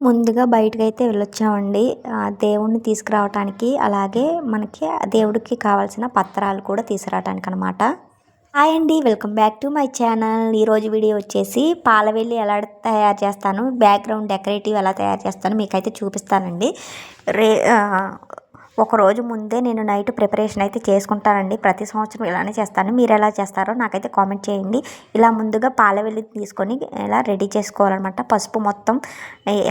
ముందుగా బయటకైతే వెళ్ళొచ్చామండి. దేవుణ్ణి తీసుకురావటానికి అలాగే మనకి దేవుడికి కావాల్సిన పత్రాలు కూడా తీసుకురావటానికి అనమాట హాయ్ అండి welcome back to my channel. ఈరోజు వీడియో వచ్చేసి పాలవెల్లి ఎలా తయారు చేస్తాను బ్యాక్గ్రౌండ్ డెకరేటివ్ ఎలా తయారు చేస్తాను మీకైతే చూపిస్తానండి. రే ఒకరోజు ముందే నేను నైట్ ప్రిపరేషన్ అయితే చేసుకుంటానండి. ప్రతి సంవత్సరం ఇలానే చేస్తాను. మీరు ఎలా చేస్తారో నాకైతే కామెంట్ చేయండి. ఇలా ముందుగా పాల వెళ్ళి తీసుకొని ఇలా రెడీ చేసుకోవాలన్నమాట. పసుపు మొత్తం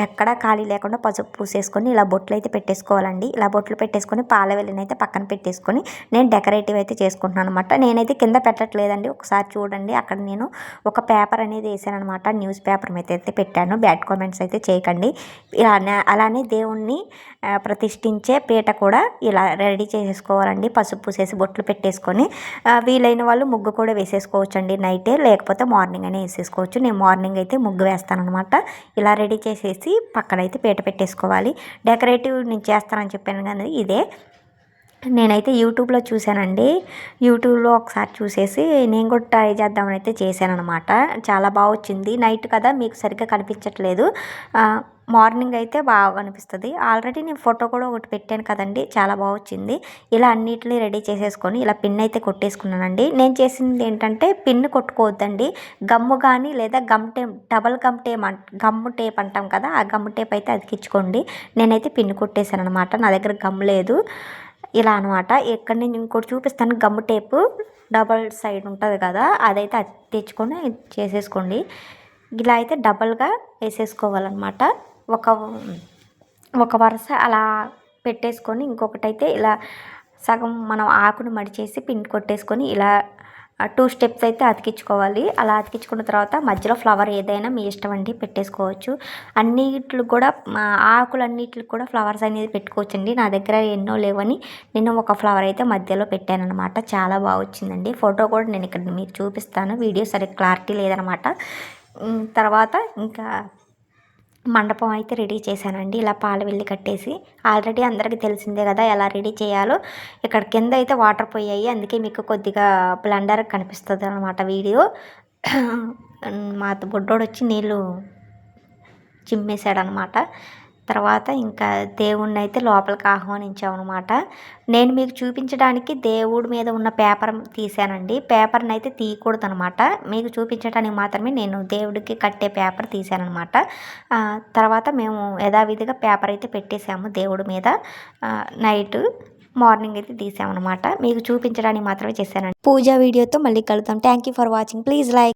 ఎక్కడ ఖాళీ లేకుండా పసుపు పూసేసుకొని ఇలా బొట్లు అయితే పెట్టేసుకోవాలండి. ఇలా బొట్లు పెట్టేసుకొని పాల వెళ్ళిని అయితే పక్కన పెట్టేసుకొని నేను డెకరేటివ్ అయితే చేసుకుంటున్నాను అనమాట నేనైతే కింద పెట్టట్లేదండి. ఒకసారి చూడండి. అక్కడ నేను ఒక పేపర్ అనేది వేసాను అనమాట న్యూస్ పేపర్ మీద అయితే పెట్టాను. బ్యాడ్ కామెంట్స్ అయితే చేయకండి. అలానే దేవుణ్ణి ప్రతిష్ఠించే పీట కూడా కూడా ఇలా రెడీ చేసేసుకోవాలండి. పసుపు పూసేసి బొట్లు పెట్టేసుకొని వీలైన వాళ్ళు ముగ్గు కూడా వేసేసుకోవచ్చండి నైటే. లేకపోతే మార్నింగ్ అయినా వేసేసుకోవచ్చు. నేను మార్నింగ్ అయితే ముగ్గు వేస్తాను అనమాట ఇలా రెడీ చేసేసి పక్కనైతే పీట పెట్టేసుకోవాలి. డెకరేటివ్ నేను చేస్తానని చెప్పాను కానీ ఇదే. నేనైతే యూట్యూబ్లో చూశానండి. యూట్యూబ్లో ఒకసారి చూసేసి నేను కూడా ట్రై చేద్దామని అయితే చేశాను అనమాట చాలా బాగా వచ్చింది. నైట్ కదా మీకు సరిగ్గా కనిపించట్లేదు. మార్నింగ్ అయితే బాగా అనిపిస్తుంది. ఆల్రెడీ నేను ఫోటో కూడా ఒకటి పెట్టాను కదండి చాలా బాగా వచ్చింది. ఇలా అన్నిటిని రెడీ చేసేసుకొని ఇలా పిన్ అయితే కొట్టేసుకున్నానండి. నేను చేసింది ఏంటంటే పిన్ కొట్టుకోవద్దండి. గమ్ము కానీ లేదా gum tape double gum tape gum tape అంటాం కదా ఆ గమ్ము టేప్ అయితే అతికించుకోండి. నేనైతే పిన్ కొట్టేశాను అనమాట నా దగ్గర గమ్ లేదు. ఇలా అనమాట ఇక్కడ నేను ఇంకోటి చూపిస్తాను. గమ్ము టేపు డబల్ సైడ్ ఉంటుంది కదా అదైతే తెచ్చుకొని చేసేసుకోండి. ఇలా అయితే డబల్గా వేసేసుకోవాలన్నమాట. ఒక ఒక వరుస అలా పెట్టేసుకొని ఇంకొకటైతే ఇలా సగం మనం ఆకును మడిచేసి పిన్ కొట్టేసుకొని ఇలా టూ స్టెప్స్ అయితే అతికించుకోవాలి. అలా అతికించుకున్న తర్వాత మధ్యలో ఫ్లవర్ ఏదైనా మీ ఇష్టం అండి పెట్టేసుకోవచ్చు. అన్నిట్లు కూడా ఆకులన్నిటికి కూడా ఫ్లవర్స్ అనేది పెట్టుకోవచ్చండి. నా దగ్గర ఎన్నో లేవని నేను ఒక ఫ్లవర్ అయితే మధ్యలో పెట్టాను అనమాట చాలా బాగా వచ్చిందండి ఫోటో కూడా నేను ఇక్కడ మీరు చూపిస్తాను. వీడియో సరిగ్గా క్లారిటీ లేదనమాట తర్వాత ఇంకా మండపం అయితే రెడీ చేశానండి. ఇలా పాలు వెళ్ళి కట్టేసి ఆల్రెడీ అందరికీ తెలిసిందే కదా ఎలా రెడీ చేయాలో. ఇక్కడ కింద అయితే వాటర్ పోయాయి. అందుకే మీకు కొద్దిగా బ్లండర్ కనిపిస్తుంది అనమాట వీడియో. మా బొడ్డోడు వచ్చి నీళ్ళు చిమ్మేశాడనమాట తర్వాత ఇంకా దేవుణ్ణి అయితే లోపలికి ఆహ్వానించామన్నమాట. నేను మీకు చూపించడానికి దేవుడి మీద ఉన్న పేపర్ తీశానండి. పేపర్ని అయితే తీయకూడదు అనమాట మీకు చూపించడానికి మాత్రమే నేను దేవుడికి కట్టే పేపర్ తీశానమాట తర్వాత మేము యథావిధిగా పేపర్ అయితే పెట్టేసాము దేవుడి మీద. నైట్ మార్నింగ్ అయితే తీసామన్నమాట మీకు చూపించడానికి మాత్రమే చేశానండి. పూజా వీడియోతో మళ్ళీ కలుద్దాం. Thank you for watching please like